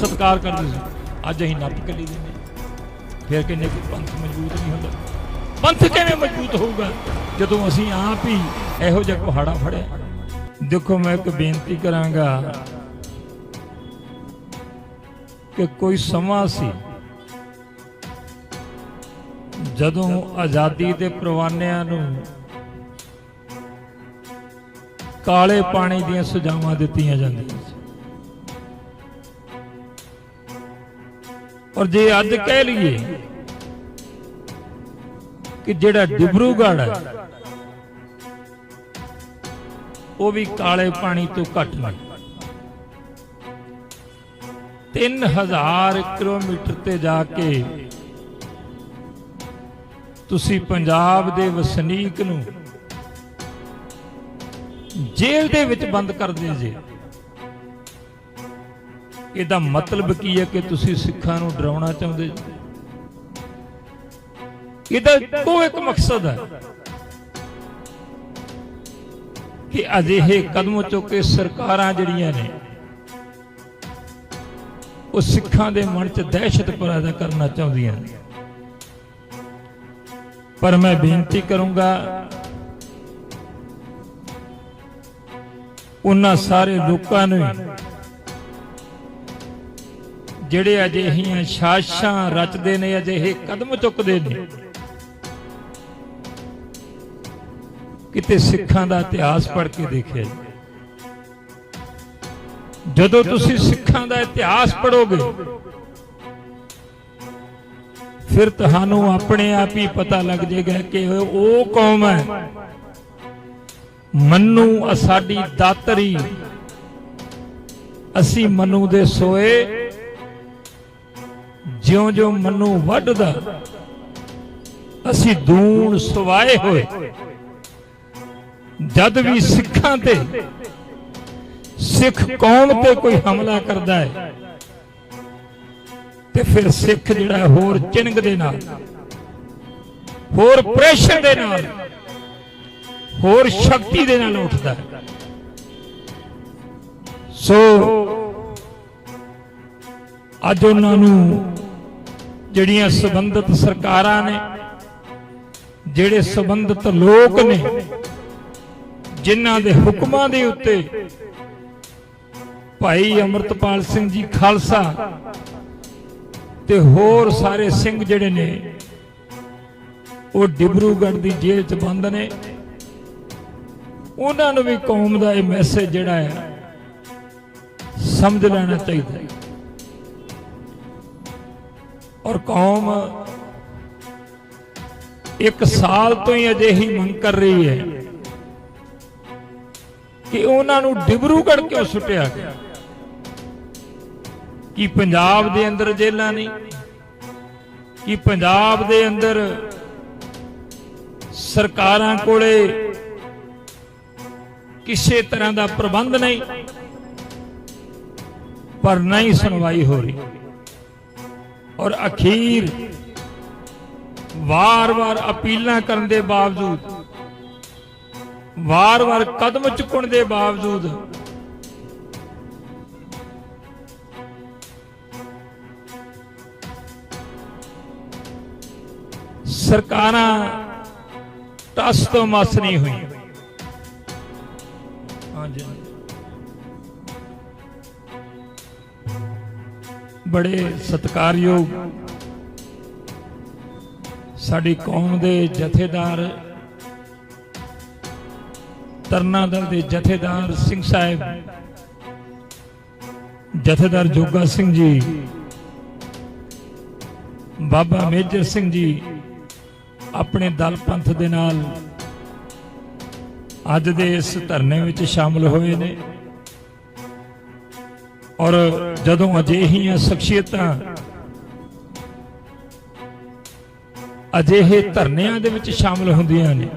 ਸਤਿਕਾਰ ਕਰਦੇ ਸੀ। ਅੱਜ ਅਸੀਂ ਨੱਪ ਕੇ ਲਈ ਦਿੰਦੇ ਫਿਰ ਕਹਿੰਦੇ ਕੋਈ ਪੰਥ ਮਜ਼ਬੂਤ ਨਹੀਂ ਹੁੰਦਾ। ਪੰਥ ਕਿਵੇਂ ਮਜ਼ਬੂਤ ਹੋਊਗਾ? ਜਦੋਂ ਅਸੀਂ ਆਪ ਹੀ ਇਹੋ ਜਿਹਾ ਕੁਹਾੜਾ ਫੜਿਆ। ਦੇਖੋ, ਮੈਂ ਇੱਕ ਬੇਨਤੀ ਕਰਾਂਗਾ ਕਿ ਕੋਈ ਸਮਾਂ ਸੀ ਜਦੋਂ ਆਜ਼ਾਦੀ ਦੇ ਪ੍ਰਵਾਨਿਆਂ ਨੂੰ ਕਾਲੇ ਪਾਣੀ ਦੀਆਂ ਸਜ਼ਾਵਾਂ ਦਿੱਤੀਆਂ ਜਾਂਦੀਆਂ ਔਰ ਜੇ ਅੱਜ ਕਹਿ ਲਈਏ ਕਿ ਜਿਹੜਾ ਡਿਬਰੂਗੜ੍ਹ ਹੈ, ਉਹ ਵੀ ਕਾਲੇ ਪਾਣੀ ਤੋਂ ਘੱਟ ਨਹੀਂ। 3000 ਕਿਲੋਮੀਟਰ ਤੇ ਜਾ ਕੇ ਤੁਸੀਂ ਪੰਜਾਬ ਦੇ ਵਸਨੀਕ ਨੂੰ ਜੇਲ੍ਹ ਦੇ ਵਿੱਚ ਬੰਦ ਕਰਦੇ ਜੇ। ਇਹਦਾ ਮਤਲਬ ਕੀ ਹੈ ਕਿ ਤੁਸੀਂ ਸਿੱਖਾਂ ਨੂੰ ਡਰਾਉਣਾ ਚਾਹੁੰਦੇ ਜੀ ਇਹਦਾ ਇੱਕੋ ਇੱਕ ਮਕਸਦ ਹੈ ਕਿ ਅਜਿਹੇ ਕਦਮ ਚੁੱਕੇ ਸਰਕਾਰਾਂ ਜਿਹੜੀਆਂ ਨੇ, ਉਹ ਸਿੱਖਾਂ ਦੇ ਮਨ 'ਚ ਦਹਿਸ਼ਤ ਪੈਦਾ ਕਰਨਾ ਚਾਹੁੰਦੀਆਂ ਨੇ। ਪਰ ਮੈਂ ਬੇਨਤੀ ਕਰੂੰਗਾ, ਉਹਨਾਂ ਸਾਰੇ ਲੋਕਾਂ ਨੂੰ ਜਿਹੜੇ ਅਜਿਹੀਆਂ ਸਾਸ਼ਾਂ ਰਚਦੇ ਨੇ, ਅਜਿਹੇ ਕਦਮ ਚੁੱਕਦੇ ਨੇ। ਕਿਤੇ ਸਿੱਖਾਂ ਦਾ ਇਤਿਹਾਸ ਪੜ੍ਹ ਕੇ ਦੇਖਿਆ ਜਦੋਂ ਤੁਸੀਂ ਸਿੱਖਾਂ ਦਾ ਇਤਿਹਾਸ ਪੜੋਗੇ ਫਿਰ ਤੁਹਾਨੂੰ ਆਪਣੇ ਆਪ ਹੀ ਪਤਾ ਲੱਗ ਜਾਏਗਾ ਕਿ ਉਹ ਕੌਮ ਹੈ। ਮੰਨੂ ਸਾਡੀ ਦਾਤਰੀ, ਅਸੀਂ ਮਨੂ ਦੇ ਸੋਏ ਜਿਉਂ ਜਿਉਂ ਮਨੂ ਵੱਢਦਾ, ਅਸੀਂ ਦੂਣ ਸਵਾਏ ਹੋਏ। ਜਦ ਵੀ ਸਿੱਖਾਂ ਤੇ ਸਿੱਖ ਕੌਮ ਤੇ ਕੋਈ ਹਮਲਾ ਕਰਦਾ ਹੈ, ਤੇ ਫਿਰ ਸਿੱਖ ਜਿਹੜਾ ਹੋਰ ਚਿੰਗ ਦੇ ਨਾਲ, ਹੋਰ ਪ੍ਰੈਸ਼ਰ ਦੇ ਨਾਲ, ਹੋਰ ਸ਼ਕਤੀ ਦੇ ਨਾਲ ਉੱਠਦਾ ਹੈ। ਸੋ, ਅੱਜ ਉਹਨਾਂ ਨੂੰ ਜਿਹੜੀਆਂ ਸੰਬੰਧਿਤ ਸਰਕਾਰਾਂ ਨੇ, ਜਿਹੜੇ ਸੰਬੰਧਿਤ ਲੋਕ ਨੇ, ਜਿਨ੍ਹਾਂ ਦੇ ਹੁਕਮਾਂ ਦੇ ਉੱਤੇ ਭਾਈ ਅਮਰਤਪਾਲ ਸਿੰਘ ਜੀ ਖਾਲਸਾ ਤੇ ਹੋਰ ਸਾਰੇ ਸਿੰਘ ਜਿਹੜੇ ਨੇ, ਉਹ ਡਿਬਰੂਗੜ੍ਹ ਦੀ ਜੇਲ੍ਹ 'ਚ ਬੰਦ ਨੇ। ਉਹਨਾਂ ਨੂੰ ਵੀ ਕੌਮ ਦਾ ਇਹ ਮੈਸੇਜ ਜਿਹੜਾ ਹੈ, ਸਮਝ ਲੈਣਾ ਚਾਹੀਦਾ ਹੈ। ਔਰ ਕੌਮ ਇੱਕ ਸਾਲ ਤੋਂ ਹੀ ਅਜਿਹੀ ਮੰਗ ਕਰ ਰਹੀ ਹੈ ਕਿ ਉਹਨਾਂ ਨੂੰ ਡਿਬਰੂਗੜ੍ਹ ਕਿਉਂ ਸੁੱਟਿਆ ਗਿਆ? ਕਿ ਪੰਜਾਬ ਦੇ ਅੰਦਰ ਜੇਲਾਂ ਨਹੀਂ ਕਿ ਪੰਜਾਬ ਦੇ ਅੰਦਰ ਸਰਕਾਰਾਂ ਕੋਲੇ ਕਿਸੇ ਤਰ੍ਹਾਂ ਦਾ ਪ੍ਰਬੰਧ ਨਹੀਂ? ਪਰ ਨਹੀਂ ਸੁਣਵਾਈ ਹੋ ਰਹੀ। ਔਰ ਅਖੀਰ ਵਾਰ-ਵਾਰ ਅਪੀਲਾਂ ਕਰਨ ਦੇ ਬਾਵਜੂਦ ਵਾਰ-ਵਾਰ ਕਦਮ ਚੁੱਕਣ ਦੇ ਬਾਵਜੂਦ, ਸਰਕਾਰਾਂ ਟਸ ਤੋਂ ਮਸ ਨਹੀਂ ਹੋਈ ਹਾਂਜੀ। ਬੜੇ ਸਤਿਕਾਰਯੋਗ ਸਾਡੀ ਕੌਮ ਦੇ ਜਥੇਦਾਰ ਤਰਨਾ ਦਲ ਦੇ ਜਥੇਦਾਰ ਸਿੰਘ ਸਾਹਿਬ, ਜਥੇਦਾਰ ਜੋਗਾ ਸਿੰਘ ਜੀ, ਬਾਬਾ ਮੇਜਰ ਸਿੰਘ ਜੀ ਆਪਣੇ ਦਲ ਪੰਥ ਦੇ ਨਾਲ ਅੱਜ ਦੇ ਇਸ ਧਰਨੇ ਵਿੱਚ ਸ਼ਾਮਲ ਹੋਏ ਨੇ ਔਰ ਜਦੋਂ ਅਜਿਹੀਆਂ ਸ਼ਖਸੀਅਤਾਂ ਅਜਿਹੇ ਧਰਨਿਆਂ ਦੇ ਵਿੱਚ ਸ਼ਾਮਲ ਹੁੰਦੀਆਂ ਨੇ,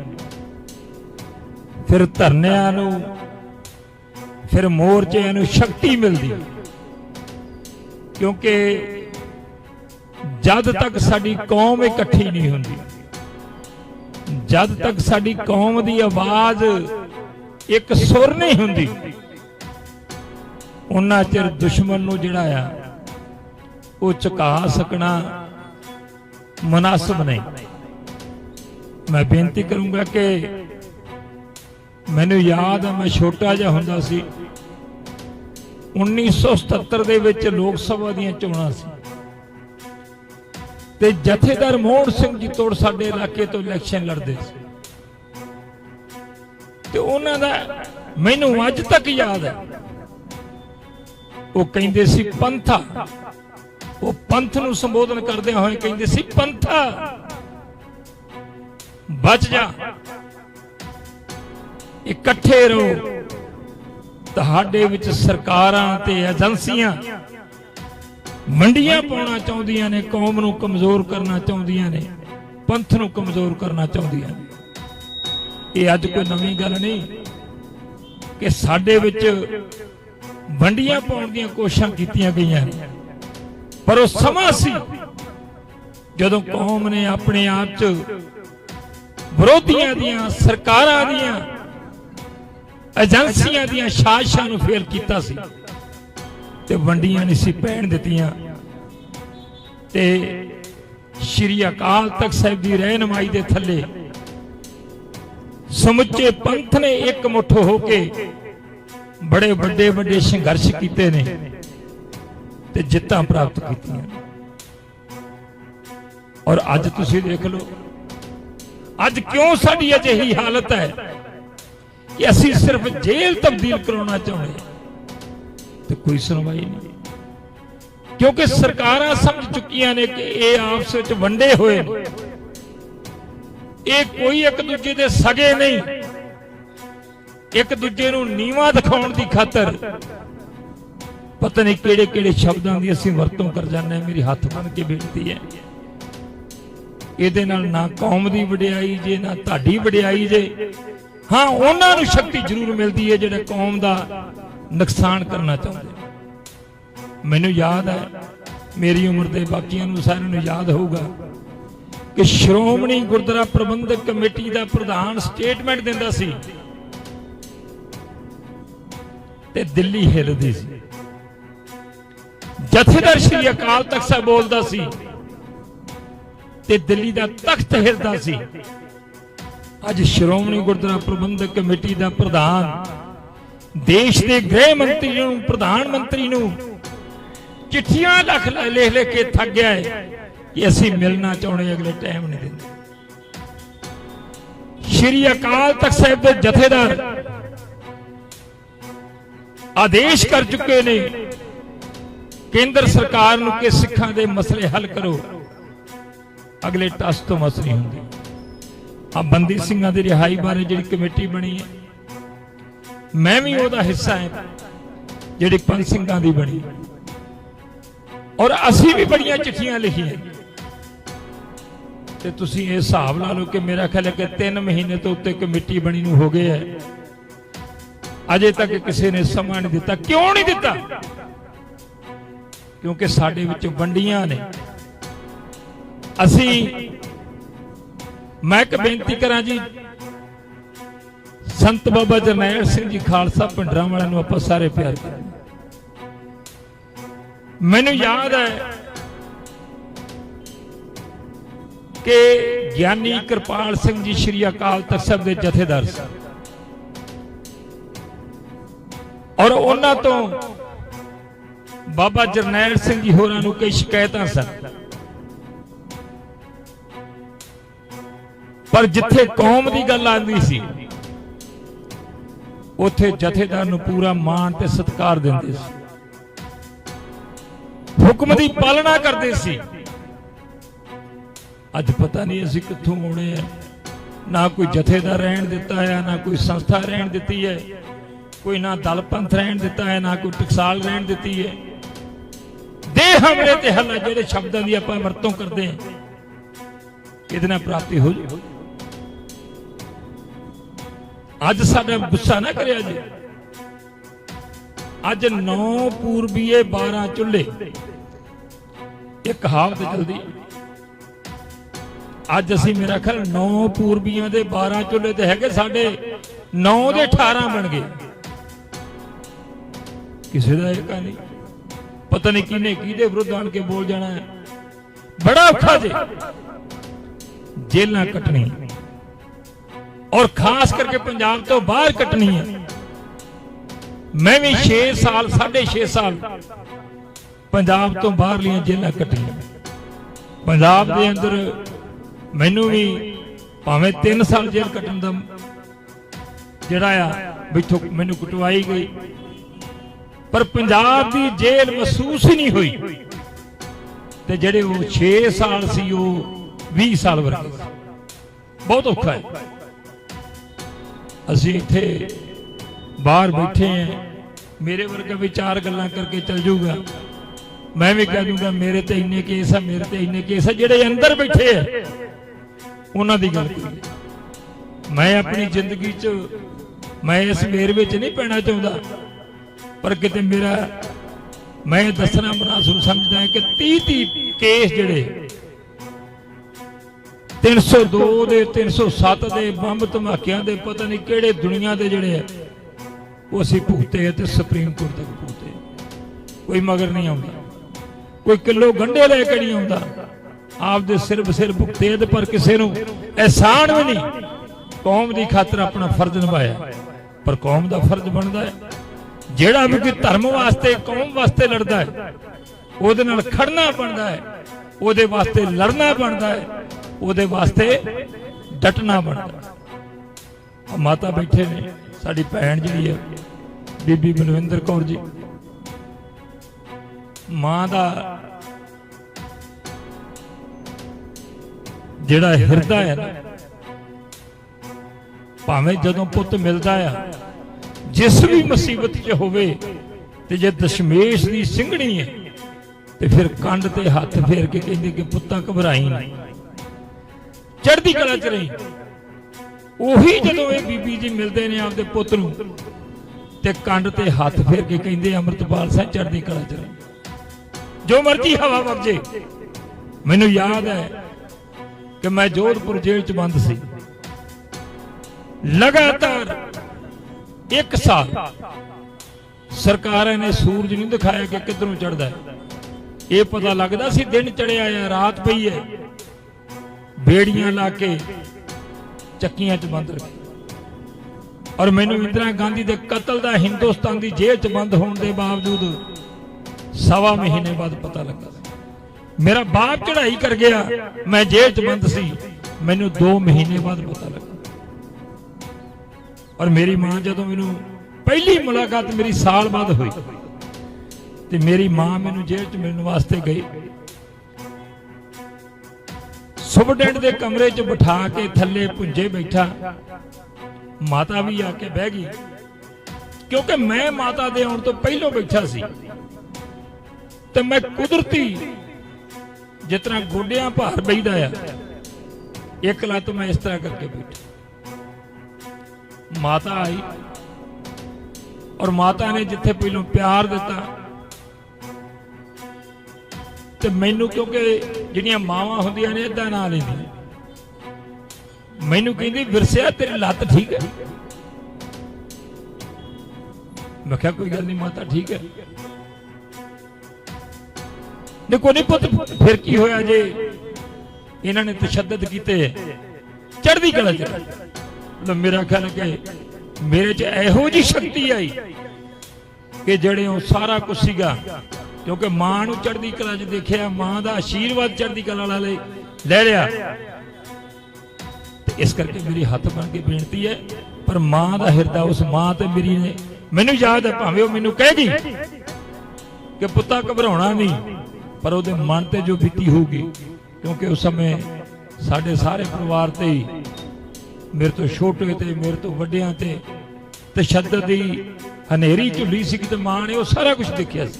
ਫਿਰ ਧਰਨਿਆਂ ਨੂੰ, ਫਿਰ ਮੋਰਚਿਆਂ ਨੂੰ ਸ਼ਕਤੀ ਮਿਲਦੀ। ਕਿਉਂਕਿ ਜਦ ਤੱਕ ਸਾਡੀ ਕੌਮ ਇਕੱਠੀ ਨਹੀਂ ਹੁੰਦੀ, ਜਦ ਤੱਕ ਸਾਡੀ ਕੌਮ ਦੀ ਆਵਾਜ਼ ਇੱਕ ਸੁਰ ਨਹੀਂ ਹੁੰਦੀ ਉਹਨਾਂ ਚਿਰ ਦੁਸ਼ਮਣ ਨੂੰ ਜਿਹੜਾ ਆ, ਉਹ ਝੁਕਾ ਸਕਣਾ ਮناسب ਨਹੀਂ। ਮੈਂ ਬੇਨਤੀ ਕਰੂੰਗਾ ਕਿ ਮੈਨੂੰ ਯਾਦ ਹੈ ਮੈਂ ਛੋਟਾ ਜਿਹਾ ਹੁੰਦਾ ਸੀ 1977 ਦੇ ਵਿੱਚ ਲੋਕ ਸਭਾ ਦੀਆਂ ਚੋਣਾਂ ਸੀ। ਤੇ ਜਥੇਦਾਰ ਮੋਹਨ ਸਿੰਘ ਜੀ ਤੋੜ ਸਾਡੇ ਇਲਾਕੇ ਤੋਂ ਇਲੈਕਸ਼ਨ ਲੜਦੇ ਸੀ। ਤੇ ਉਹਨਾਂ ਦਾ ਮੈਨੂੰ ਅੱਜ ਤੱਕ ਯਾਦ ਹੈ ਉਹ ਕਹਿੰਦੇ ਸੀ ਪੰਥਾ। ਉਹ ਪੰਥ ਨੂੰ ਸੰਬੋਧਨ ਕਰਦੇ ਹੋਏ ਕਹਿੰਦੇ ਸੀ ਪੰਥਾ। ਬਚ ਜਾ। ਇਕੱਠੇ ਰਹੋ। ਤੁਹਾਡੇ ਵਿੱਚ ਸਰਕਾਰਾਂ ਤੇ ਏਜੰਸੀਆਂ ਮੰਡੀਆਂ ਪਾਉਣਾ ਚਾਹੁੰਦੀਆਂ ਨੇ, ਕੌਮ ਨੂੰ ਕਮਜ਼ੋਰ ਕਰਨਾ ਚਾਹੁੰਦੀਆਂ ਨੇ, ਪੰਥ ਨੂੰ ਕਮਜ਼ੋਰ ਕਰਨਾ ਚਾਹੁੰਦੀਆਂ ਨੇ। ਇਹ ਅੱਜ ਕੋਈ ਨਵੀਂ ਗੱਲ ਨਹੀਂ ਕਿ ਸਾਡੇ ਵਿੱਚ ਵੰਡੀਆਂ ਪਾਉਣ ਦੀਆਂ ਕੋਸ਼ਿਸ਼ਾਂ ਕੀਤੀਆਂ ਗਈਆਂ। ਪਰ ਉਹ ਸਮਾਂ ਸੀ ਜਦੋਂ ਕੌਮ ਨੇ ਆਪਣੇ ਆਪ 'ਚ ਵਿਰੋਧੀਆਂ ਦੀਆਂ, ਸਰਕਾਰਾਂ ਦੀਆਂ, ਏਜੰਸੀਆਂ ਦੀਆਂ ਸਾਜ਼ਿਸ਼ਾਂ ਨੂੰ ਫੇਲ ਕੀਤਾ ਸੀ ਤੇ ਵੰਡੀਆਂ ਨਹੀਂ ਸੀ ਪੈਣ ਦਿੱਤੀਆਂ। ਤੇ ਸ਼੍ਰੀ ਅਕਾਲ ਤਖਤ ਸਾਹਿਬ ਦੀ ਰਹਿਨਮਾਈ ਦੇ ਥੱਲੇ ਸਮੁੱਚੇ ਪੰਥ ਨੇ ਇੱਕ ਮੁੱਠ ਹੋ ਕੇ ਬੜੇ ਵੱਡੇ ਵੱਡੇ ਸੰਘਰਸ਼ ਕੀਤੇ ਨੇ ਤੇ ਜਿੱਤਾਂ ਪ੍ਰਾਪਤ ਕੀਤੀਆਂ ਔਰ ਅੱਜ ਤੁਸੀਂ ਦੇਖ ਲਓ, ਅੱਜ ਕਿਉਂ ਸਾਡੀ ਅਜਿਹੀ ਹਾਲਤ ਹੈ ਕਿ ਅਸੀਂ ਸਿਰਫ ਜੇਲ੍ਹ ਤਬਦੀਲ ਕਰਾਉਣਾ ਚਾਹੁੰਦੇ ਤੇ ਕੋਈ ਸੁਣਵਾਈ ਨਹੀਂ। ਕਿਉਂਕਿ ਸਰਕਾਰਾਂ ਸਮਝ ਚੁੱਕੀਆਂ ਨੇ ਕਿ ਇਹ ਆਪਸ ਵਿੱਚ ਵੰਡੇ ਹੋਏ ਨੇ। ਇਹ ਕੋਈ ਇੱਕ ਦੂਜੇ ਦੇ ਸਗੇ ਨਹੀਂ। ਇੱਕ ਦੂਜੇ ਨੂੰ ਨੀਵਾ ਦਿਖਾਉਣ ਦੀ ਖਾਤਰ। ਪਤਾ ਨਹੀਂ ਕਿਹੜੇ ਕਿਹੜੇ ਸ਼ਬਦਾਂ ਦੀ ਅਸੀਂ ਵਰਤੋਂ ਕਰ ਜਾਂਦੇ ਹਾਂ। ਮੇਰੀ ਹੱਥ ਬੰਨ ਕੇ ਬੇਨਤੀ ਹੈ। ਇਹਦੇ ਨਾਲ ਨਾ ਕੌਮ ਦੀ ਵਡਿਆਈ ਜੇ, ਨਾ ਤੁਹਾਡੀ ਵਡਿਆਈ ਜੇ। ਹਾਂ, ਉਹਨਾਂ ਨੂੰ ਸ਼ਕਤੀ ਜ਼ਰੂਰ ਮਿਲਦੀ ਹੈ ਜਿਹੜੇ ਕੌਮ ਦਾ ਨੁਕਸਾਨ ਕਰਨਾ ਚਾਹੁੰਦੇ ਮੈਨੂੰ ਯਾਦ ਹੈ, ਮੇਰੀ ਉਮਰ ਦੇ ਬਾਕੀਆਂ ਨੂੰ ਸਾਰਿਆਂ ਨੂੰ ਯਾਦ ਹੋਊਗਾ ਕਿ ਸ਼੍ਰੋਮਣੀ ਗੁਰਦੁਆਰਾ ਪ੍ਰਬੰਧਕ ਕਮੇਟੀ ਦਾ ਪ੍ਰਧਾਨ ਸਟੇਟਮੈਂਟ ਦਿੰਦਾ ਸੀ ਤੇ ਦਿੱਲੀ ਹਿੱਲਦੀ ਸੀ। ਜਥੇਦਾਰ ਸ਼੍ਰੀ ਅਕਾਲ ਤਖਤ ਸਾਹਿਬ ਬੋਲਦਾ ਸੀ ਤੇ ਦਿੱਲੀ ਦਾ ਤਖਤ ਹਿਰਦਾ ਸੀ। ਅੱਜ ਸ਼੍ਰੋਮਣੀ ਗੁਰਦੁਆਰਾ ਪ੍ਰਬੰਧਕ ਕਮੇਟੀ ਦਾ ਪ੍ਰਧਾਨ, ਦੇਸ਼ ਦੇ ਗ੍ਰਹਿ ਮੰਤਰੀ ਨੂੰ, ਪ੍ਰਧਾਨ ਮੰਤਰੀ ਨੂੰ ਚਿੱਠੀਆਂ ਲਿਖ ਲਿਖ ਲਿਖ ਕੇ ਥੱਕ ਗਿਆ ਹੈ ਕਿ ਅਸੀਂ ਮਿਲਣਾ ਚਾਹੁੰਦੇ ਅਗਲੇ ਟਾਈਮ ਨਹੀਂ ਦਿੰਦੇ। ਸ਼੍ਰੀ ਅਕਾਲ ਤਖਤ ਸਾਹਿਬ ਦੇ ਜਥੇਦਾਰ ਆਦੇਸ਼ ਕਰ ਚੁੱਕੇ ਨੇ। ਕੇਂਦਰ ਸਰਕਾਰ ਨੂੰ ਕਿ ਸਿੱਖਾਂ ਦੇ ਮਸਲੇ ਹੱਲ ਕਰੋ। ਅਗਲੇ ਟਸ ਤੋਂ ਮਸ ਨਹੀਂ ਹੁੰਦੀ। ਆ ਬੰਦੀ ਸਿੰਘਾਂ ਦੀ ਰਿਹਾਈ ਬਾਰੇ ਜਿਹੜੀ ਕਮੇਟੀ ਬਣੀ ਹੈ, ਮੈਂ ਵੀ ਉਹਦਾ ਹਿੱਸਾ ਹਾਂ, ਜਿਹੜੀ ਪੰਜ ਸਿੰਘਾਂ ਦੀ ਬਣੀ। ਔਰ ਅਸੀਂ ਵੀ ਬੜੀਆਂ ਚਿੱਠੀਆਂ ਲਿਖੀਆਂ ਤੇ ਤੁਸੀਂ ਇਹ ਹਿਸਾਬ ਲਾ ਲਓ ਕਿ ਮੇਰਾ ਖਿਆਲ ਹੈ ਕਿ 3 ਮਹੀਨੇ ਤੋਂ ਉੱਤੇ ਕਮੇਟੀ ਬਣੀ ਨੂੰ ਹੋ ਗਏ ਹੈ। ਅਜੇ ਤੱਕ ਕਿਸੇ ਨੇ ਸਮਾਂ ਨਹੀਂ ਦਿੱਤਾ। ਕਿਉਂ ਨਹੀਂ ਦਿੱਤਾ? ਕਿਉਂਕਿ ਸਾਡੇ ਵਿੱਚ ਵੰਡੀਆਂ ਨੇ। ਅਸੀਂ ਮੈਂ ਇੱਕ ਬੇਨਤੀ ਕਰਾਂ ਜੀ, ਸੰਤ ਬਾਬਾ ਜਰਨੈਲ ਸਿੰਘ ਜੀ ਖਾਲਸਾ ਪਿੰਡਰਾਂ ਵਾਲਿਆਂ ਨੂੰ ਆਪਾਂ ਸਾਰੇ ਪਿਆਰ ਕਰਦੇ ਮੈਨੂੰ ਯਾਦ ਹੈ ਕਿ ਗਿਆਨੀ ਕਿਰਪਾਲ ਸਿੰਘ ਜੀ ਸ਼੍ਰੀ ਅਕਾਲ ਤਖਤ ਸਾਹਿਬ ਦੇ ਜਥੇਦਾਰ ਸਨ। ਔਰ ਉਹਨਾਂ ਤੋਂ ਬਾਬਾ ਜਰਨੈਲ ਸਿੰਘ ਜੀ ਹੋਰਾਂ ਨੂੰ ਕਈ ਸ਼ਿਕਾਇਤਾਂ ਸਨ। ਪਰ ਜਿੱਥੇ ਕੌਮ ਦੀ ਗੱਲ ਆਉਂਦੀ ਸੀ, ਉੱਥੇ ਜਥੇਦਾਰ ਨੂੰ ਪੂਰਾ ਮਾਣ ਤੇ ਸਤਿਕਾਰ ਦਿੰਦੇ ਸੀ। ਹੁਕਮ ਦੀ ਪਾਲਣਾ ਕਰਦੇ ਸੀ। ਅੱਜ ਪਤਾ ਨਹੀਂ ਅਸੀਂ ਕਿੱਥੋਂ ਆਉਣੇ ਆ। ਨਾ ਕੋਈ ਜਥੇਦਾਰ ਰਹਿਣ ਦਿੱਤਾ ਹੈ ਨਾ ਕੋਈ ਸੰਸਥਾ ਰਹਿਣ ਦਿੱਤੀ ਹੈ। ਕੋਈ ਨਾ ਦਲ ਪੰਥ ਰਹਿਣ ਦਿੱਤਾ ਹੈ, ਨਾ ਕੋਈ ਟਕਸਾਲ ਰਹਿਣ ਦਿੱਤੀ ਹੈ। ਦੇ ਹਮਲੇ ਤੇ ਹੱਲਾ ਜਿਹੜੇ ਸ਼ਬਦਾਂ ਦੀ ਆਪਾਂ ਵਰਤੋਂ ਕਰਦੇ ਹਾਂ, ਇਹਦੇ ਨਾਲ ਪ੍ਰਾਪਤੀ ਹੋ ਜੂ ਅੱਜ ਸਾਡਾ ਗੁੱਸਾ ਨਾ ਕਰਿਆ ਜੀ। ਅੱਜ 9 ਪੂਰਬੀਏ 12 ਚੁੱਲੇ ਇਹ ਕਹਾਵਤ ਜਲਦੀ ਅੱਜ ਅਸੀਂ ਮੇਰਾ ਖਿਆਲ 9 ਪੂਰਬੀਆਂ ਦੇ 12 ਚੁੱਲ੍ਹੇ ਤੇ ਹੈਗੇ, ਸਾਡੇ 9 ਦੇ 18 ਬਣ ਗਏ। ਕਿਸੇ ਦਾ ਇਹ ਨਹੀਂ। ਪਤਾ ਨਹੀਂ ਕਿਹਨੇ ਕਿਹਦੇ ਵਿਰੁੱਧ ਆਣ ਕੇ ਬੋਲ ਜਾਣਾ ਹੈ। ਬੜਾ ਔਖਾ ਜੇ। ਜੇਲਾਂ ਕੱਟਣੀ ਔਰ ਖਾਸ ਕਰਕੇ ਪੰਜਾਬ ਤੋਂ ਬਾਹਰ ਕੱਟਣੀ ਹੈ ਮੈਂ ਵੀ 6 ਸਾਲ 6.5 ਸਾਲ ਪੰਜਾਬ ਤੋਂ ਬਾਹਰਲੀਆਂ ਜੇਲਾਂ ਕੱਟੀਆਂ। ਪੰਜਾਬ ਦੇ ਅੰਦਰ ਮੈਨੂੰ ਵੀ ਭਾਵੇਂ 3 ਸਾਲ ਜੇਲ੍ਹ ਕੱਟਣ ਦਾ ਜਿਹੜਾ ਆ ਵਿੱਚੋਂ ਮੈਨੂੰ ਕੁਟਵਾਈ ਗਈ। ਪਰ ਪੰਜਾਬ ਦੀ ਜੇਲ੍ਹ ਮਹਿਸੂਸ ਹੀ ਨਹੀਂ ਹੋਈ। ਤੇ ਜਿਹੜੇ ਉਹ 6 ਸਾਲ ਸੀ, ਉਹ 20 ਸਾਲ ਵਰਗੇ ਬਹੁਤ ਔਖਾ ਹੈ। ਅਸੀਂ ਇੱਥੇ ਬਾਹਰ ਬੈਠੇ ਆ ਮੇਰੇ ਵਰਗਾ ਵੀ ਚਾਰ ਗੱਲਾਂ ਕਰਕੇ ਚੱਲ ਜਾਊਗਾ। ਮੈਂ ਵੀ ਕਹਿ ਦੂੰਗਾ, ਮੇਰੇ ਤੇ ਇੰਨੇ ਕੇਸ ਆ, ਮੇਰੇ ਤੇ ਇੰਨੇ ਕੇਸ ਆ, ਜਿਹੜੇ ਅੰਦਰ ਬੈਠੇ ਆ, ਉਹਨਾਂ ਦੀ ਗੱਲ ਮੈਂ ਆਪਣੀ ਜ਼ਿੰਦਗੀ 'ਚ, ਮੈਂ ਇਸ ਮੇਰ ਵਿੱਚ ਨਹੀਂ ਪੈਣਾ ਚਾਹੁੰਦਾ। ਪਰ ਕਿਤੇ ਮੇਰਾ ਮੈਂ ਦੱਸਣਾ ਮਨਾਸੂਬ ਸਮਝਦਾ ਹਾਂ ਕਿ 30 30 ਕੇਸ ਜਿਹੜੇ 302 ਦੇ 307 ਦੇ, ਬੰਬ ਧਮਾਕਿਆਂ ਦੇ, ਪਤਾ ਨਹੀਂ ਕਿਹੜੇ ਦੁਨੀਆ ਦੇ ਜਿਹੜੇ ਆ, ਉਹ ਅਸੀਂ ਭੁਗਤੇ ਆ ਤੇ ਸੁਪਰੀਮ ਕੋਰਟ ਤੱਕ ਭੁਗਤੇ ਕੋਈ ਮਗਰ ਨਹੀਂ ਆਉਂਦਾ। ਕੋਈ ਕਿਲੋ ਗੰਢੇ ਲੈ ਕੇ ਨਹੀਂ ਆਉਂਦਾ। ਆਪਦੇ ਸਿਰ ਬਸਿਰ ਭੁਗਤੇ ਤੇ ਪਰ ਕਿਸੇ ਨੂੰ ਅਹਿਸਾਨ ਵੀ ਨਹੀਂ। ਕੌਮ ਦੀ ਖਾਤਰ ਆਪਣਾ ਫਰਜ਼ ਨਿਭਾਇਆ। ਪਰ ਕੌਮ ਦਾ ਫਰਜ਼ ਬਣਦਾ ਹੈ। ਜਿਹੜਾ ਵੀ ਕੋਈ ਧਰਮ ਵਾਸਤੇ, ਕੌਮ ਵਾਸਤੇ ਲੜਦਾ ਹੈ, ਉਹਦੇ ਨਾਲ ਖੜਨਾ ਬਣਦਾ ਹੈ, ਉਹਦੇ ਵਾਸਤੇ ਲੜਨਾ ਬਣਦਾ ਹੈ, ਉਹਦੇ ਵਾਸਤੇ ਡਟਣਾ ਬਣਦਾ ਹੈ। ਮਾਤਾ ਬੈਠੇ ਨੇ, ਸਾਡੀ ਭੈਣ ਜਿਹੜੀ ਹੈ, ਬੀਬੀ ਬਲਵਿੰਦਰ ਕੌਰ ਜੀ। ਮਾਂ ਦਾ ਜਿਹੜਾ ਹਿਰਦਾ ਹੈ ਭਾਵੇਂ ਜਦੋਂ ਪੁੱਤ ਮਿਲਦਾ ਆ ਜਿਸ ਵੀ ਮੁਸੀਬਤ 'ਚ ਹੋਵੇ ਤੇ ਜੇ ਦਸ਼ਮੇਸ਼ ਦੀ ਸਿੰਘਣੀ ਹੈ, ਤੇ ਫਿਰ ਕੰਡ ਤੇ ਹੱਥ ਫੇਰ ਕੇ ਕਹਿੰਦੇ ਕਿ ਪੁੱਤਾਂ ਘਬਰਾਈ ਨਾ। ਚੜ੍ਹਦੀ ਕਲਾ 'ਚ ਰਹੀ। ਉਹੀ ਜਦੋਂ ਇਹ ਬੀਬੀ ਜੀ ਮਿਲਦੇ ਨੇ ਆਪਦੇ ਪੁੱਤ ਨੂੰ, ਤੇ ਕੰਡ ਤੇ ਹੱਥ ਫੇਰ ਕੇ ਕਹਿੰਦੇ ਅੰਮ੍ਰਿਤਪਾਲ ਸਿੰਘ ਚੜ੍ਹਦੀ ਕਲਾ 'ਚ ਰਹੀ। ਜੋ ਮਰਜ਼ੀ ਹਵਾ ਵਗਜੇ, ਮੈਨੂੰ ਯਾਦ ਹੈ ਕਿ ਮੈਂ ਜੋਧਪੁਰ ਜੇਲ੍ਹ 'ਚ ਬੰਦ ਸੀ। ਲਗਾਤਾਰ ਇੱਕ ਸਾਲ ਸਰਕਾਰਾਂ ਨੇ ਸੂਰਜ ਨਹੀਂ ਦਿਖਾਇਆ ਕਿ ਕਿੱਧਰੋਂ ਚੜਦਾ ਹੈ। ਇਹ ਪਤਾ ਲੱਗਦਾ ਸੀ ਦਿਨ ਚੜਿਆ ਆ, ਰਾਤ ਪਈ ਹੈ। ਬੇੜੀਆਂ ਲਾ ਕੇ ਚੱਕੀਆਂ 'ਚ ਬੰਦ ਰੱਖੇ। ਔਰ ਮੈਨੂੰ ਇੰਦਰਾ ਗਾਂਧੀ ਦੇ ਕਤਲ ਦਾ ਹਿੰਦੁਸਤਾਨ ਦੀ ਜੇਲ੍ਹ 'ਚ ਬੰਦ ਹੋਣ ਦੇ ਬਾਵਜੂਦ ਸਵਾ ਮਹੀਨੇ ਬਾਅਦ ਪਤਾ ਲੱਗਾ। ਮੇਰਾ ਬਾਪ ਚੜ੍ਹਾਈ ਕਰ ਗਿਆ, ਮੈਂ ਜੇਲ੍ਹ 'ਚ ਬੰਦ ਸੀ। ਮੈਨੂੰ 2 ਮਹੀਨੇ ਬਾਅਦ ਪਤਾ ਲੱਗਾ। ਔਰ ਮੇਰੀ ਮਾਂ ਜਦੋਂ ਮੈਨੂੰ ਪਹਿਲੀ ਮੁਲਾਕਾਤ ਮੇਰੀ ਸਾਲ ਬਾਅਦ ਹੋਈ ਤੇ ਮੇਰੀ ਮਾਂ ਮੈਨੂੰ ਜੇਲ੍ਹ 'ਚ ਮਿਲਣ ਵਾਸਤੇ ਗਈ। ਸੁਪਰਡੈਂਟ ਦੇ ਕਮਰੇ 'ਚ ਬਿਠਾ ਕੇ ਥੱਲੇ ਪੁੰਜੇ ਬੈਠਾ। ਮਾਤਾ ਵੀ ਆ ਕੇ ਬਹਿ ਗਈ। ਕਿਉਂਕਿ ਮੈਂ ਮਾਤਾ ਦੇ ਆਉਣ ਤੋਂ ਪਹਿਲਾਂ ਬੈਠਾ ਸੀ। ਤੇ ਮੈਂ ਕੁਦਰਤੀ ਜਿਸ ਤਰ੍ਹਾਂ ਗੋਡਿਆਂ ਭਾਰ ਬੈਠਦਾ ਆ, ਇੱਕ ਲੱਤ ਮੈਂ ਇਸ ਤਰ੍ਹਾਂ ਕਰਕੇ ਬੈਠਾ। ਮਾਤਾ ਆਈ ਔਰ ਮਾਤਾ ਨੇ ਜਿੱਥੇ ਪਹਿਲੋਂ ਪਿਆਰ ਦਿੱਤਾ ਤੇ ਮੈਨੂੰ ਕਿਉਂਕਿ ਜਿਹੜੀਆਂ ਮਾਵਾਂ ਹੁੰਦੀਆਂ ਨੇ ਇਦਾਂ ਨਾਂ ਲੈਂਦੀਆਂ। ਮੈਨੂੰ ਕਹਿੰਦੀ, ਵਿਰਸਿਆ, ਤੇਰੀ ਲੱਤ ਠੀਕ ਹੈ? ਮੈਂ ਕਿਹਾ, ਕੋਈ ਗੱਲ ਨਹੀਂ ਮਾਤਾ, ਠੀਕ ਹੈ। ਦੇਖੋ ਨਹੀਂ ਪੁੱਤ, ਫਿਰ ਕੀ ਹੋਇਆ ਜੇ? ਇਹਨਾਂ ਨੇ ਤਸ਼ੱਦਦ ਕੀਤੇ। ਚੜ੍ਹਦੀ ਕਲਾ ਚ। ਮਤਲਬ ਮੇਰਾ ਖਿਆਲ ਕਿ ਮੇਰੇ ਚ ਇਹੋ ਜੀ ਸ਼ਕਤੀ ਆਈ ਕਿ ਜਿਹੜੇ ਉਹ ਸਾਰਾ ਕੁਝ ਸੀਗਾ, ਕਿਉਂਕਿ ਮਾਂ ਨੂੰ ਚੜ੍ਹਦੀ ਕਲਾ 'ਚ ਦੇਖਿਆ, ਮਾਂ ਦਾ ਆਸ਼ੀਰਵਾਦ ਚੜ੍ਹਦੀ ਕਲਾ ਵਾਲਾ ਲੈ ਲਿਆ। ਤੇ ਇਸ ਕਰਕੇ ਮੇਰੀ ਹੱਥ ਬਣ ਕੇ ਬੇਨਤੀ ਹੈ, ਪਰ ਮਾਂ ਦਾ ਹਿਰਦਾ ਉਸ ਮਾਂ ਤੇ ਮੇਰੀ ਨੇ, ਮੈਨੂੰ ਯਾਦ ਹੈ, ਭਾਵੇਂ ਉਹ ਮੈਨੂੰ ਕਹੇਗੀ ਕਿ ਪੁੱਤਾ ਘਬਰਾਉਣਾ ਨਹੀਂ, ਪਰ ਉਹਦੇ ਮਨ ਤੇ ਜੋ ਬੀਤੀ ਹੋਊਗੀ, ਕਿਉਂਕਿ ਉਸ ਸਮੇਂ ਸਾਡੇ ਸਾਰੇ ਪਰਿਵਾਰ ਤੇ ਹੀ ਮੇਰੇ ਤੋਂ ਛੋਟੇ ਤੇ, ਮੇਰੇ ਤੋਂ ਵੱਡਿਆਂ ਤੇ ਤਸ਼ੱਦਦ ਦੀ ਹਨੇਰੀ ਝੁੱਲੀ ਸੀ ਤੇ ਮਾਂ ਨੇ, ਉਹ ਸਾਰਾ ਕੁਝ ਦੇਖਿਆ ਸੀ।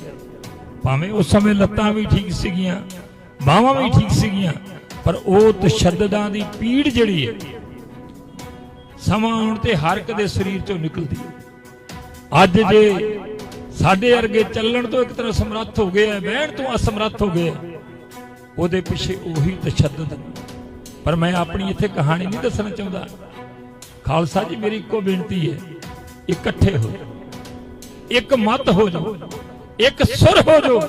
ਭਾਵੇਂ ਉਸ ਸਮੇਂ ਲੱਤਾਂ ਵੀ ਠੀਕ ਸੀਗੀਆਂ, ਬਾਹਾਂ ਵੀ ਠੀਕ ਸੀਗੀਆਂ, ਪਰ ਉਹ ਤਸ਼ੱਦਦਾਂ ਦੀ ਪੀੜ ਜਿਹੜੀ ਹੈ, ਸਮਾਂ ਆਉਣ ਤੇ ਹਰ ਇੱਕ ਦੇ ਸਰੀਰ ਚੋਂ ਨਿਕਲਦੀ ਅੱਜ ਜੇ ਸਾਡੇ ਅਰਗੇ ਚੱਲਣ ਤੋਂ ਇੱਕ ਤਰ੍ਹਾਂ ਸਮਰੱਥ ਹੋ ਗਏ ਆ ਬਹਿਣ ਤੋਂ ਅਸਮਰੱਥ ਹੋ ਗਏ ਉਹਦੇ ਪਿੱਛੇ ਉਹੀ ਤਸ਼ੱਦਦ ਪਰ ਮੈਂ ਆਪਣੀ ਇੱਥੇ ਕਹਾਣੀ ਨਹੀਂ ਦੱਸਣਾ ਚਾਹੁੰਦਾ। ਖਾਲਸਾ ਜੀ, ਮੇਰੀ ਇੱਕੋ ਬੇਨਤੀ ਹੈ, ਇਕੱਠੇ ਹੋ ਇੱਕ ਮਤ ਹੋ ਜਾਓ, ਇੱਕ ਸੁਰ ਹੋ ਜੋ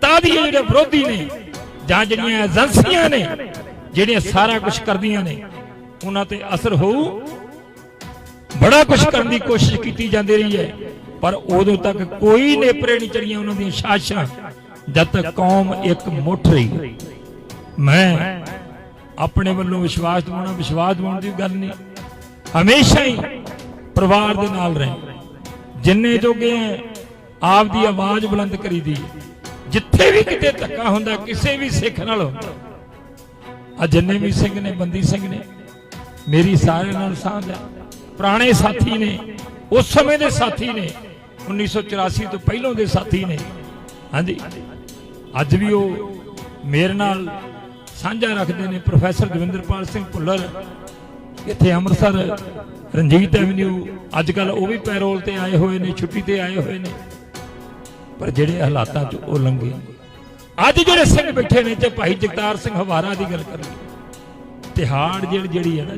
ਤਾਂ ਦੀ ਜਿਹੜੇ ਵਿਰੋਧੀ ਨੇ, ਜਾਂ ਜਿਹੜੀਆਂ ਏਜੰਸੀਆਂ ਨੇ, ਜਿਹੜੀਆਂ ਸਾਰਾ ਕੁਝ ਕਰਦੀਆਂ ਨੇ, ਉਹਨਾਂ ਤੇ ਅਸਰ ਹੋਊ। ਬੜਾ ਕੁਝ ਕਰਨ ਦੀ ਕੋਸ਼ਿਸ਼ ਕੀਤੀ ਜਾਂਦੀ ਰਹੀ ਹੈ, ਪਰ ਉਦੋਂ ਤੱਕ ਕੋਈ ਨੇਪਰੇ ਨਹੀਂ ਚੜੀਆਂ ਉਹਨਾਂ ਦੀਆਂ ਸਾਸ਼ਾਂ ਜਦ ਤੱਕ ਕੌਮ ਇੱਕ ਮੁੱਠ ਰਹੀ ਮੈਂ ਆਪਣੇ ਵੱਲੋਂ ਵਿਸ਼ਵਾਸ ਦਿਵਾਉਣਾ, ਵਿਸ਼ਵਾਸ ਦਿਵਾਉਣ ਦੀ ਗੱਲ ਨਹੀਂ। ਹਮੇਸ਼ਾ ਹੀ ਪਰਿਵਾਰ ਦੇ ਨਾਲ ਰਹੇ। ਜਿੰਨੇ ਜੋਗੇ ਹੈ ਆਪ ਦੀ ਆਵਾਜ਼ ਬੁਲੰਦ ਕਰੀ ਦੀ। ਜਿੱਥੇ ਵੀ ਕਿਤੇ ਧੱਕਾ ਹੁੰਦਾ, ਕਿਸੇ ਵੀ ਸਿੱਖ ਨਾਲ ਆ ਜਿੰਨੇ ਵੀ ਸਿੰਘ ਨੇ, ਬੰਦੀ ਸਿੰਘ ਨੇ, ਮੇਰੀ ਸਾਰਿਆਂ ਨਾਲ ਸਾਂਝ ਹੈ ਪੁਰਾਣੇ ਸਾਥੀ ਨੇ, ਉਸ ਸਮੇਂ ਦੇ ਸਾਥੀ ਨੇ 1984 ਤੋਂ ਪਹਿਲਾਂ ਦੇ ਸਾਥੀ ਨੇ। ਹਾਂਜੀ। ਅੱਜ ਵੀ ਉਹ ਮੇਰੇ ਨਾਲ ਸਾਂਝਾ ਰੱਖਦੇ ਨੇ ਪ੍ਰੋਫੈਸਰ ਦਵਿੰਦਰਪਾਲ ਸਿੰਘ ਭੁੱਲਰ, ਇੱਥੇ ਅੰਮ੍ਰਿਤਸਰ, ਰਣਜੀਤ ਐਵਨਿਊ ਅੱਜ ਕੱਲ ਉਹ ਵੀ ਪੈਰੋਲ ਤੇ ਆਏ ਹੋਏ ਨੇ, ਛੁੱਟੀ ਤੇ ਆਏ ਹੋਏ ਨੇ। ਪਰ ਜਿਹੜੇ ਹਾਲਾਤਾਂ 'ਚ ਉਹ ਲੰਘੇ ਅੱਜ ਜਿਹੜੇ ਸਿੰਘ ਬੈਠੇ ਨੇ ਤੇ ਭਾਈ ਜਗਤਾਰ ਸਿੰਘ ਹਵਾਰਾ ਦੀ ਗੱਲ ਕਰੀਏ ਤਿਹਾੜ ਜੇਲ੍ਹ ਜਿਹੜੀ ਹੈ ਨਾ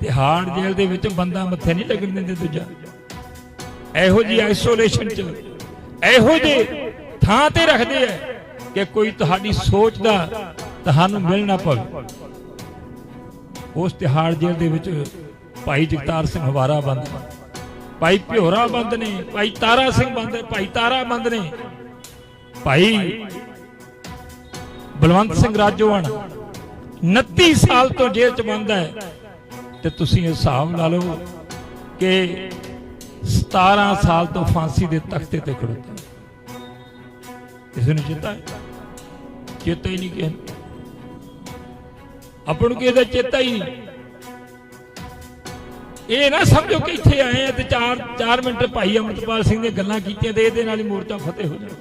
ਤਿਹਾੜ ਜੇਲ੍ਹ ਦੇ ਵਿੱਚ ਬੰਦਾ ਮੱਥੇ ਨਹੀਂ ਲੱਗਣ ਦਿੰਦੇ ਦੂਜਾ। ਇਹੋ ਜੀ ਆਈਸੋਲੇਸ਼ਨ 'ਚ, ਇਹੋ ਜੇ ਥਾਂ ਤੇ ਰੱਖਦੇ ਆ ਕਿ ਕੋਈ ਤੁਹਾਡੀ ਸੋਚ ਦਾ ਤੁਹਾਨੂੰ ਮਿਲਣਾ ਪਵੇ। ਉਸ ਤਿਹਾੜ ਜੇਲ੍ਹ ਦੇ ਵਿੱਚ ਭਾਈ ਜਗਤਾਰ ਸਿੰਘ ਹਵਾਰਾ ਬੰਦ ਭਾਈ ਭਿਓਰਾ ਬੰਦ ਨੇ, ਭਾਈ ਤਾਰਾ ਸਿੰਘ ਬੰਦ ਭਾਈ ਤਾਰਾ ਬੰਦ ਨੇ। ਭਾਈ ਬਲਵੰਤ ਸਿੰਘ ਰਾਜੋਵਣ 29 ਸਾਲ ਤੋਂ ਜੇਲ੍ਹ 'ਚ ਬੰਦ ਹੈ। ਤੇ ਤੁਸੀਂ ਹਿਸਾਬ ਲਾ ਲਓ ਕਿ 17 ਸਾਲ ਤੋਂ ਫਾਂਸੀ ਦੇ ਤਖਤੇ ਤੇ ਖੜੋਤਾ। ਇਸ ਨੂੰ ਚੇਤਾ ਚੇਤਾ ਹੀ ਨਹੀਂ ਕਿ ਆਪਾਂ ਨੂੰ ਕਿਹਦਾ ਚੇਤਾ ਹੀ ਨਹੀਂ। ਇਹ ਨਾ ਸਮਝੋ ਕਿ ਇੱਥੇ ਆਏ ਆ ਤੇ 4 4 ਮਿੰਟ ਭਾਈ ਅਮਰਤਪਾਲ ਸਿੰਘ ਨੇ ਗੱਲਾਂ ਕੀਤੀਆਂ ਤੇ ਇਹਦੇ ਨਾਲ ਹੀ ਮੋਰਚਾ ਫਤਿਹ ਹੋ ਜਾਣਾ।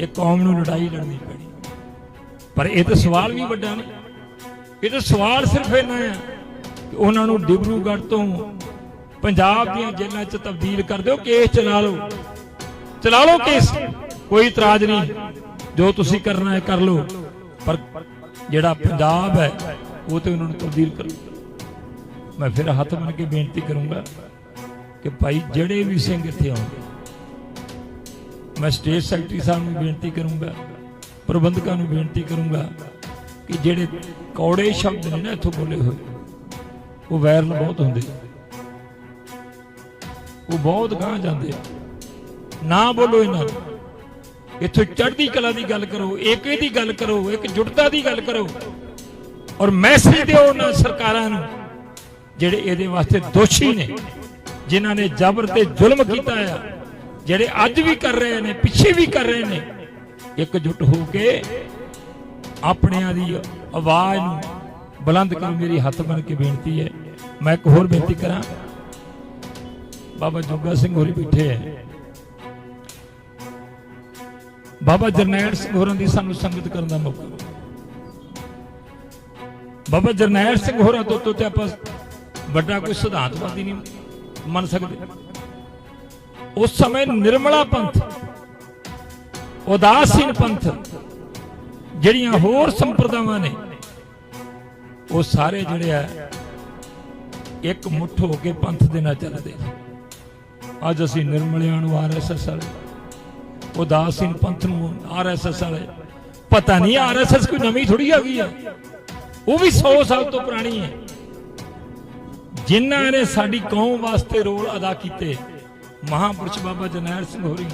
ਇਹ ਕੌਮ ਨੂੰ ਲੜਾਈ ਲੜਨੀ ਪੈਣੀ। ਪਰ ਇਹ ਤਾਂ ਸਵਾਲ ਵੀ ਵੱਡਾ ਨਹੀਂ ਇਹ ਤਾਂ ਸਵਾਲ ਸਿਰਫ ਇਹਨਾਂ ਆ ਕਿ ਉਹਨਾਂ ਨੂੰ ਡਿਬਰੂਗੜ੍ਹ ਤੋਂ ਪੰਜਾਬ ਦੀਆਂ ਜੇਲ੍ਹਾਂ 'ਚ ਤਬਦੀਲ ਕਰ ਦਿਓ, ਕੇਸ ਚਲਾ ਲਓ। ਚਲਾ ਲਓ ਕੇਸ। ਕੋਈ ਇਤਰਾਜ਼ ਨਹੀਂ। ਜੋ ਤੁਸੀਂ ਕਰਨਾ ਹੈ ਕਰ ਲਓ। ਪਰ ਜਿਹੜਾ ਪੰਜਾਬ ਹੈ, ਉਹ ਤੇ ਉਹਨਾਂ ਨੂੰ ਤਬਦੀਲ ਕਰੋ। ਮੈਂ ਫਿਰ ਹੱਥ ਬੰਨ ਕੇ ਬੇਨਤੀ ਕਰੂੰਗਾ ਕਿ ਭਾਈ ਜਿਹੜੇ ਵੀ ਸਿੰਘ ਇੱਥੇ ਆਉਣਗੇ, ਮੈਂ ਸਟੇਟ ਸੈਕਟਰੀ ਸਾਹਿਬ ਨੂੰ ਬੇਨਤੀ ਕਰੂੰਗਾ, ਪ੍ਰਬੰਧਕਾਂ ਨੂੰ ਬੇਨਤੀ ਕਰੂੰਗਾ ਕਿ ਜਿਹੜੇ ਕੌੜੇ ਸ਼ਬਦ ਨੇ ਨਾ ਇੱਥੋਂ ਬੋਲੇ ਹੋਏ, ਉਹ ਵਾਇਰਲ ਬਹੁਤ ਹੁੰਦੇ ਉਹ ਬਹੁਤ ਗਾਂ ਜਾਂਦੇ ਨਾ ਬੋਲੋ ਇਹਨਾਂ ਨੂੰ। ਇੱਥੋਂ ਚੜ੍ਹਦੀ ਕਲਾ ਦੀ ਗੱਲ ਕਰੋ ਏਕੇ ਦੀ ਗੱਲ ਕਰੋ, ਇੱਕ ਜੁੜਤਾ ਦੀ ਗੱਲ ਕਰੋ। ਔਰ ਮੈਸੇਜ ਦਿਓ ਉਹਨਾਂ ਸਰਕਾਰਾਂ ਨੂੰ, ਜਿਹੜੇ ਇਹਦੇ ਵਾਸਤੇ ਦੋਸ਼ੀ ਨੇ, ਜਿਨ੍ਹਾਂ ਨੇ ਜ਼ਬਰ ਤੇ ਜ਼ੁਲਮ ਕੀਤਾ ਆ, ਜਿਹੜੇ ਅੱਜ ਵੀ ਕਰ ਰਹੇ ਨੇ, ਪਿੱਛੇ ਵੀ ਕਰ ਰਹੇ ਨੇ, ਇਕਜੁੱਟ ਹੋ ਕੇ ਆਪਣਿਆਂ ਦੀ ਆਵਾਜ਼ ਨੂੰ ਬੁਲੰਦ ਕਰੋ, ਮੇਰੀ ਹੱਥ ਬਣ ਕੇ ਬੇਨਤੀ ਹੈ। ਮੈਂ ਇੱਕ ਹੋਰ ਬੇਨਤੀ ਕਰਾਂ। ਬਾਬਾ ਜੋਗਾ ਸਿੰਘ ਹੋਰੀ ਬੈਠੇ ਹੈ ਬਾਬਾ ਜਰਨੈਲ ਸਿੰਘ ਹੋਰਾਂ ਦੀ ਸਾਨੂੰ ਸੰਗਤ ਕਰਨ ਦਾ ਮੌਕਾ। ਬਾਬਾ ਜਰਨੈਲ ਸਿੰਘ ਹੋਰਾਂ ਤੋਂ ਤੋਂ ਤੇ ਆਪਾਂ ਵੱਡਾ ਕੋਈ ਸਿਧਾਂਤਵਾਦੀ ਨਹੀਂ ਮੰਨ ਸਕਦੇ। ਉਸ ਸਮੇਂ ਨਿਰਮਲਾ ਪੰਥ, ਉਦਾਸੀਨ ਪੰਥ ਜਿਹੜੀਆਂ ਹੋਰ ਸੰਪਰਦਾਵਾਂ ਨੇ, ਉਹ ਸਾਰੇ ਜਿਹੜੇ ਆ ਇੱਕ ਮੁੱਠ ਹੋ ਕੇ ਪੰਥ ਦੇ ਨਾਲ ਚੱਲਦੇ ਅੱਜ ਅਸੀਂ ਨਿਰਮਲਿਆਂ ਨੂੰ ਆਰਐਸਐਸ ਵਾਲੇ ਉਦਾਸ ਸਿੰਘ ਪੰਥ ਨੂੰ ਆਰਐਸਐਸ ਵਾਲੇ। ਪਤਾ ਨਹੀਂ ਆਰਐਸਐਸ ਕੋਈ ਨਵੀਂ ਥੋੜੀ ਆ। ਗਈ ਹੈ ਉਹ ਵੀ 100 ਸਾਲ ਤੋਂ ਪੁਰਾਣੀ ਹੈ। ਜਿਨ੍ਹਾਂ ਨੇ ਸਾਡੀ ਕੌਮ ਵਾਸਤੇ ਰੋਲ ਅਦਾ ਕੀਤੇ, ਮਹਾਪੁਰਸ਼ ਬਾਬਾ ਜਰਨੈਲ ਸਿੰਘ ਹੋਰੀ।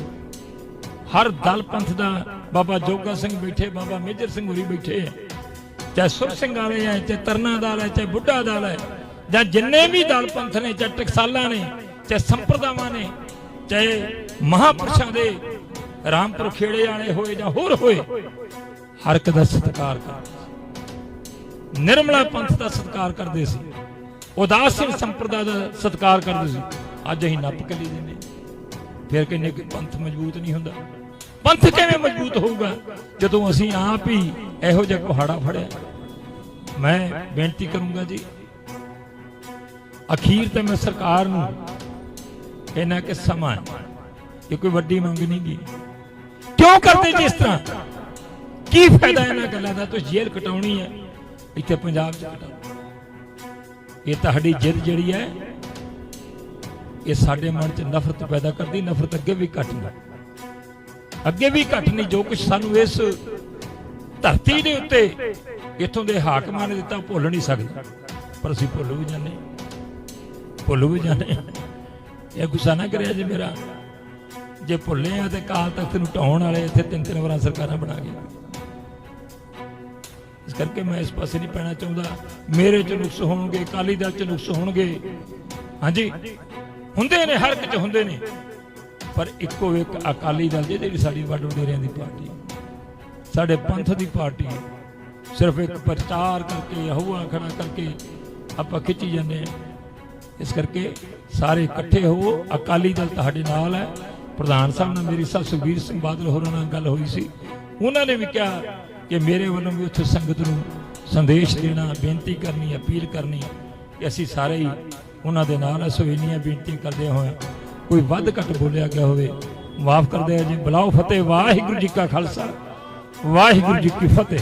ਹਰ ਦਲ ਪੰਥ ਦਾ ਬਾਬਾ ਜੋਗਾ ਸਿੰਘ ਬੈਠੇ, ਬਾਬਾ ਮੇਜਰ ਸਿੰਘ ਹੋਰੀ ਬੈਠੇ ਹੈ ਚਾਹੇ ਸੁਰ ਸਿੰਘ ਵਾਲੇ ਹੈ ਚਾਹੇ ਤਰਨਾ ਦਲ ਹੈ ਚਾਹੇ ਬੁੱਢਾ ਦਲ ਹੈ ਜਾਂ ਜਿੰਨੇ ਵੀ ਦਲ ਪੰਥ ਨੇ, ਚਾਹੇ ਟਕਸਾਲਾਂ ਨੇ, ਚਾਹੇ ਸੰਪਰਦਾਵਾਂ ਨੇ, ਚਾਹੇ ਮਹਾਪੁਰਸ਼ਾਂ ਦੇ ਰਾਮਪੁਰ ਖੇੜੇ ਵਾਲੇ ਹੋਏ ਜਾਂ ਹੋਰ ਹੋਏ, ਹਰ ਇੱਕ ਦਾ ਸਤਿਕਾਰ ਕਰਦੇ ਨਿਰਮਲਾ ਪੰਥ ਦਾ ਸਤਿਕਾਰ ਕਰਦੇ ਸੀ। ਉਦਾਸੀਨ ਸੰਪਰਦਾ ਦਾ ਸਤਿਕਾਰ ਕਰਦੇ ਸੀ। ਅੱਜ ਅਸੀਂ ਨੱਪ ਕਲੀ ਦੇ ਨੇ ਫਿਰ ਕਹਿੰਦੇ ਕਿ ਪੰਥ ਮਜ਼ਬੂਤ ਨਹੀਂ ਹੁੰਦਾ। ਪੰਥ ਕਿਵੇਂ ਮਜ਼ਬੂਤ ਹੋਊਗਾ? ਜਦੋਂ ਅਸੀਂ ਆਪ ਹੀ ਇਹੋ ਜਿਹਾ ਕੁਹਾੜਾ ਫੜਿਆ। ਮੈਂ ਬੇਨਤੀ ਕਰੂੰਗਾ ਜੀ, ਅਖੀਰ ਤੇ ਮੈਂ ਸਰਕਾਰ ਨੂੰ ਇਹਨਾਂ ਕਿ ਸਮਾਂ ਇਹ ਕੋਈ ਵੱਡੀ ਮੰਗ ਨਹੀਂ ਗਈ ਕਿਉਂ ਕਰਦੇ ਜੀ ਇਸ ਤਰ੍ਹਾਂ? ਕੀ ਫਾਇਦਾ ਇਹਨਾਂ ਗੱਲਾਂ ਦਾ? ਤੁਸੀਂ ਜੇਲ੍ਹ ਕਟਾਉਣੀ ਹੈ ਇੱਥੇ ਪੰਜਾਬ 'ਚ ਕਟਾਓ। ਇਹ ਤੁਹਾਡੀ ਜਿੱਦ ਜਿਹੜੀ ਹੈ ਇਹ ਸਾਡੇ ਮਨ 'ਚ ਨਫ਼ਰਤ ਪੈਦਾ ਕਰਦੀ ਨਫ਼ਰਤ ਅੱਗੇ ਵੀ ਘਟ ਨਹੀਂ ਅੱਗੇ ਵੀ ਘਟ ਨਹੀਂ ਜੋ ਕੁਝ ਸਾਨੂੰ ਇਸ ਧਰਤੀ ਦੇ ਉੱਤੇ ਇਥੋਂ ਦੇ ਹਾਕਮਾਂ ਨੇ ਦਿੱਤਾ ਭੁੱਲ ਨਹੀਂ ਸਕਦੇ। ਪਰ ਅਸੀਂ ਭੁੱਲ ਵੀ ਜਾਂਦੇ। ਭੁੱਲ ਵੀ ਜਾਂਦੇ। ਇਹ ਗੁੱਸਾ ਨਾ ਕਰਿਆ ਜੇ ਮੇਰਾ। ਜੇ ਭੁੱਲੇ ਆ ਤੇ ਕਾਲ ਤਖਤ ਨੂੰ ਢਾਉਣ ਵਾਲੇ ਇੱਥੇ ਤਿੰਨ ਤਿੰਨ ਵਾਰਾਂ ਸਰਕਾਰਾਂ ਬਣਾ ਗਏ ਇਸ ਕਰਕੇ ਮੈਂ ਇਸ ਪਾਸੇ ਨਹੀਂ ਪੈਣਾ ਚਾਹੁੰਦਾ। ਮੇਰੇ ਚ ਨੁਕਸ ਹੋਣਗੇ, ਅਕਾਲੀ ਦਲ ਚ ਨੁਕਸ ਹੋਣਗੇ। ਹਾਂਜੀ? ਹੁੰਦੇ ਨੇ, ਹਰ ਇੱਕ ਚ ਹੁੰਦੇ ਨੇ। ਪਰ ਇੱਕੋ ਇੱਕ ਅਕਾਲੀ ਦਲ ਜਿਹੜੀ ਸਾਡੀ ਵੱਡ ਵਡੇਰਿਆਂ ਦੀ ਪਾਰਟੀ ਸਾਡੇ ਪੰਥ ਦੀ ਪਾਰਟੀ ਸਿਰਫ ਇੱਕ ਪ੍ਰਚਾਰ ਕਰਕੇ ਹਵਾ ਖੜਾ ਕਰਕੇ ਆਪਾਂ ਖਿੱਚੀ ਜਾਂਦੇ ਹਾਂ। ਇਸ ਕਰਕੇ ਸਾਰੇ ਇਕੱਠੇ ਹੋਵੋ ਅਕਾਲੀ ਦਲ ਤੁਹਾਡੇ ਨਾਲ ਹੈ। ਪ੍ਰਧਾਨ ਸਾਹਿਬ ਨਾਲ ਮੇਰੀ ਸਾਹਿਬ ਸੁਖਬੀਰ ਸਿੰਘ ਬਾਦਲ ਹੋਰਾਂ ਨਾਲ ਗੱਲ ਹੋਈ ਸੀ। ਉਹਨਾਂ ਨੇ ਵੀ ਕਿਹਾ ਕਿ ਮੇਰੇ ਵੱਲੋਂ ਵੀ ਉੱਥੇ ਸੰਗਤ ਨੂੰ ਸੰਦੇਸ਼ ਦੇਣਾ, ਬੇਨਤੀ ਕਰਨੀ, ਅਪੀਲ ਕਰਨੀ ਕਿ ਅਸੀਂ ਸਾਰੇ ਹੀ ਉਹਨਾਂ ਦੇ ਨਾਲ ਅਸੋ ਇੰਨੀਆਂ ਬੇਨਤੀਆਂ ਕਰਦੇ ਹੋਏ ਕੋਈ ਵੱਧ ਘੱਟ ਬੋਲਿਆ ਗਿਆ ਹੋਵੇ, ਮਾਫ ਕਰਦੇ ਆ ਜੀ। ਬੁਲਾਓ ਫਤਿਹ, ਵਾਹਿਗੁਰੂ ਜੀ ਕਾ ਖਾਲਸਾ, ਵਾਹਿਗੁਰੂ ਜੀ ਕੀ ਫਤਿਹ।